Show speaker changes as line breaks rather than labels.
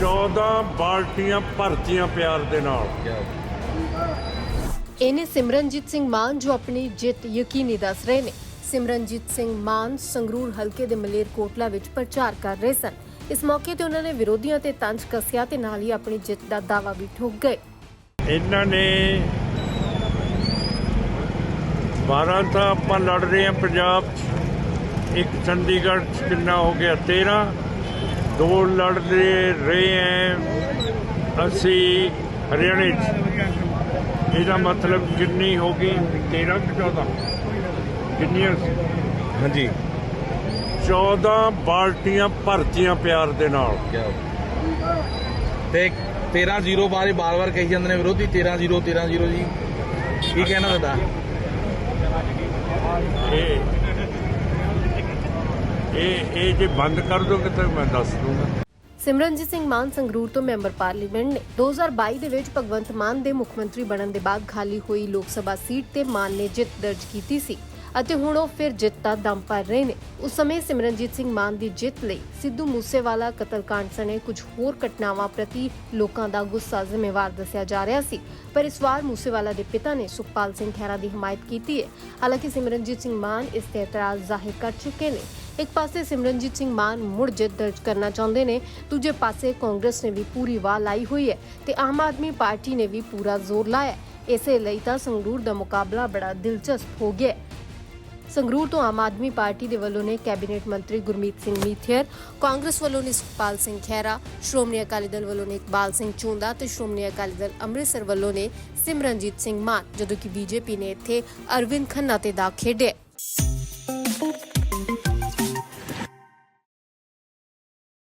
14 ਬਾਲਟੀਆਂ ਭਰਤੀਆਂ ਪਿਆਰ ਦੇ ਨਾਲ।
ਇਹਨੇ ਸਿਮਰਨਜੀਤ ਸਿੰਘ ਮਾਨ ਜੋ ਆਪਣੀ ਜਿੱਤ ਯਕੀਨੀ ਦੱਸ ਰਹੇ ਨੇ। ਸਿਮਰਨਜੀਤ ਸਿੰਘ ਮਾਨ ਸੰਗਰੂਰ ਹਲਕੇ ਦੇ ਮਲੇਰ ਕੋਟਲਾ ਵਿੱਚ ਪ੍ਰਚਾਰ ਕਰ ਰਹੇ ਸਨ। ਇਸ ਮੌਕੇ ਤੇ ਉਹਨਾਂ ਨੇ ਵਿਰੋਧੀਆਂ ਤੇ ਤੰਜ ਕੱਸਿਆ ਤੇ ਨਾਲ ਹੀ ਆਪਣੀ ਜਿੱਤ ਦਾ ਦਾਅਵਾ ਵੀ ਠੋਕ ਗਏ।
ਇਹਨਾਂ ਨੇ 12 ਤਾਂ ਆਪਾਂ ਲੜ ਰਹੇ ਹਾਂ ਪੰਜਾਬ 'ਚ ਇੱਕ ਚੰਡੀਗੜ੍ਹ 'ਚ ਕਿੰਨਾ ਹੋ ਗਿਆ 13 ਦੋ ਲੜ ਰਹੇ ਹਾਂ ਅਸੀਂ ਹਰਿਆਣੇ 'ਚ। ਇਹਦਾ ਮਤਲਬ ਕਿੰਨੀ ਹੋ ਗਈ 13 ਕਿ 14 ਕਿੰਨੀਆਂ?
ਹਾਂਜੀ।
14 ਬਾਲਟੀਆਂ ਭਰਤੀਆਂ ਪਿਆਰ ਦੇ ਨਾਲ।
ਤੇ 13-0 ਬਾਰੇ ਬਾਰ-ਬਾਰ ਕਹੀ ਜਾਂਦੇ ਨੇ ਵਿਰੋਧੀ 13-0 13-0 ਜੀ। ਕੀ ਕਹਿਣਾ ਤੁਹਾਡਾ
ਇਹ ਇਹ ਇਹ ਜੇ ਬੰਦ ਕਰ ਦੋਗੇ ਤਾਂ ਮੈਂ ਦੱਸ ਦੂੰਗਾ।
ਸਿਮਰਨਜੀਤ ਸਿੰਘ ਮਾਨ ਸੰਗਰੂਰ ਤੋਂ ਮੈਂਬਰ ਪਾਰਲੀਮੈਂਟ ਨੇ 2022 ਦੇ ਵਿੱਚ ਭਗਵੰਤ ਮਾਨ ਦੇ ਮੁੱਖ ਮੰਤਰੀ ਬਣਨ ਦੇ ਬਾਅਦ ਖਾਲੀ ਹੋਈ ਲੋਕ ਸਭਾ ਸੀਟ ਤੇ ਮਾਨ ਨੇ ਜਿੱਤ ਦਰਜ ਕੀਤੀ ਸੀ ਅਤੇ ਹੁਣ ਉਹ ਫਿਰ ਜਿੱਤ ਦਾ ਦਮ ਭਰ ਰਹੇ ਨੇ। ਉਸ ਸਮੇਂ ਸਿਮਰਨਜੀਤ ਸਿੰਘ ਮਾਨ ਦੀ ਜਿੱਤ ਲਈ ਸਿੱਧੂ ਮੂਸੇਵਾਲਾ ਕਤਲकांड ਸਣੇ ਕੁਝ ਹੋਰ ਘਟਨਾਵਾਂ ਪ੍ਰਤੀ ਲੋਕਾਂ ਦਾ ਗੁੱਸਾ ਜ਼ਿੰਮੇਵਾਰ ਦੱਸਿਆ ਜਾ ਰਿਹਾ ਸੀ। ਪਰ ਇਸ ਵਾਰ ਮੂਸੇਵਾਲਾ ਦੇ ਪਿਤਾ ਨੇ ਸੁਖਪਾਲ ਸਿੰਘ ਖਹਿਰਾ ਦੀ ਹਮਾਇਤ ਕੀਤੀ ਹੈ। ਹਾਲਾਂਕਿ ਸਿਮਰਨਜੀਤ ਸਿੰਘ ਮਾਨ ਇਸ ਤੇ ਇਤਰਾਜ਼ ਜ਼ਾਹਿਰ ਕਰ ਚੁੱਕੇ ਨੇ। ਇੱਕ ਪਾਸੇ ਸਿਮਰਨਜੀਤ ਸਿੰਘ ਮਾਨ ਮੁੜ ਜਿੱਤ ਦਰਜ ਕਰਨਾ ਚਾਹੁੰਦੇ ਨੇ, ਦੂਜੇ ਪਾਸੇ ਕਾਂਗਰਸ ਨੇ ਵੀ ਪੂਰੀ ਵਾਹ ਲਾਈ ਹੋਈ ਹੈ ਤੇ ਆਮ ਆਦਮੀ ਪਾਰਟੀ ਨੇ ਵੀ ਪੂਰਾ ਜ਼ੋਰ ਲਾਇਆ ਇਸੇ ਲਈ ਤਾਂ ਸੰਗਰੂਰ ਦਾ ਮੁਕਾਬਲਾ ਬੜਾ ਦਿਲਚਸਪ ਹੋ ਗਿਆ ਸੰਗਰੂਰ ਤੋਂ ਆਮ ਆਦਮੀ ਪਾਰਟੀ ਦੇ ਵੱਲੋਂ ਨੇ ਕੈਬਨਿਟ ਮੰਤਰੀ ਗੁਰਮੀਤ ਸਿੰਘ ਮੀਥਿਅਰ ਕਾਂਗਰਸ ਵੱਲੋਂ ਨੇ ਸੁਖਪਾਲ ਸਿੰਘ ਖਹਿਰਾ, ਸ਼੍ਰੋਮਣੀ ਅਕਾਲੀ ਦਲ ਵੱਲੋਂ ਨੇ ਇਕਬਾਲ ਸਿੰਘ ਚੂੰਦਾ ਤੇ ਸ਼੍ਰੋਮਣੀ ਅਕਾਲੀ ਦਲ ਅੰਮ੍ਰਿਤਸਰ ਵੱਲੋਂ ਨੇ ਸਿਮਰਨਜੀਤ ਸਿੰਘ ਮਾਨ, ਜਦੋਂ ਕਿ ਬੀਜੇਪੀ ਨੇ ਇੱਥੇ ਅਰਵਿੰਦ ਖੰਨਾ ਤੇ ਦਾ ਖੇਡਿਆ